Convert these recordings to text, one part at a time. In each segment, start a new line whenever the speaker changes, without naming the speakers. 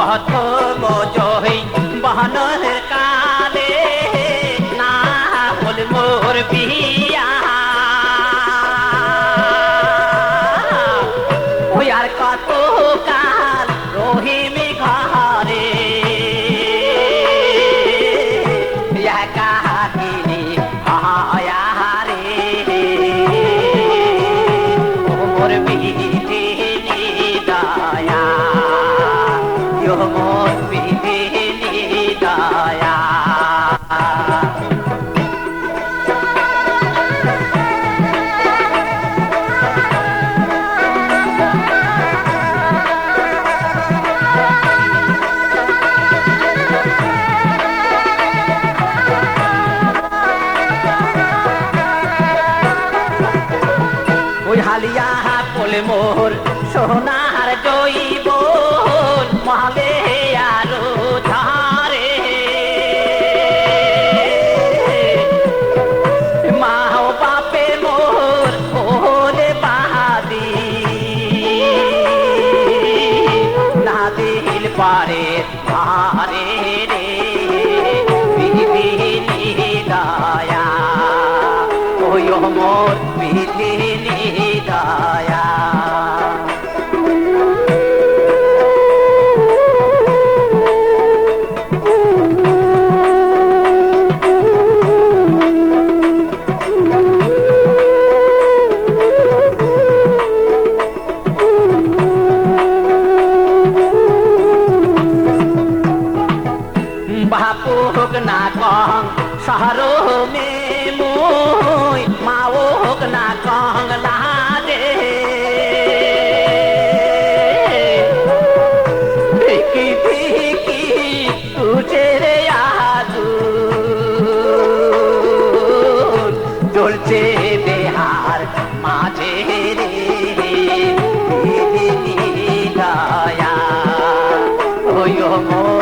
बहुत मोजो है बहना है হালিয়া হাত বলে মোর সোনার জয়ী পারে ভারে রে। বিধিনি দায়া ওই মোর বিধিনি কং শহরো মে মুই মাও হোক না কং রে আদু চলছে বেহার মোর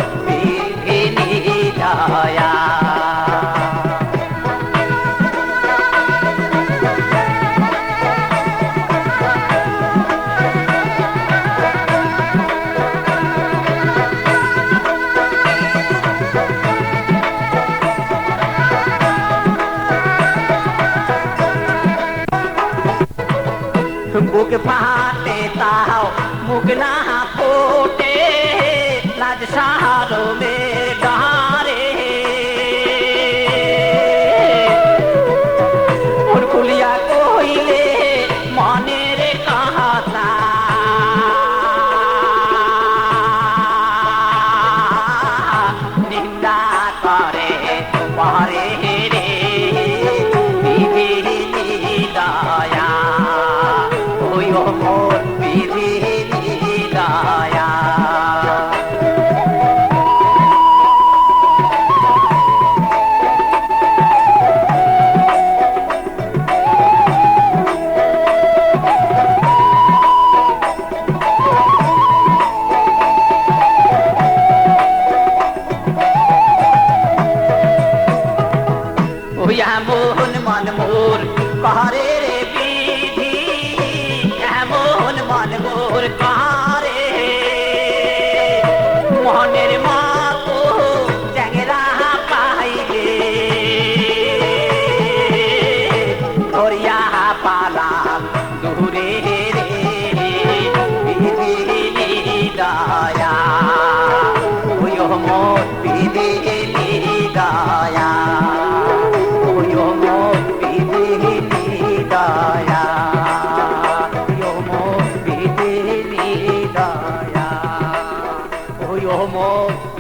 বুক পাতে তাও মুখ না ফোটে লাজ সাহারো মে ডারে মোর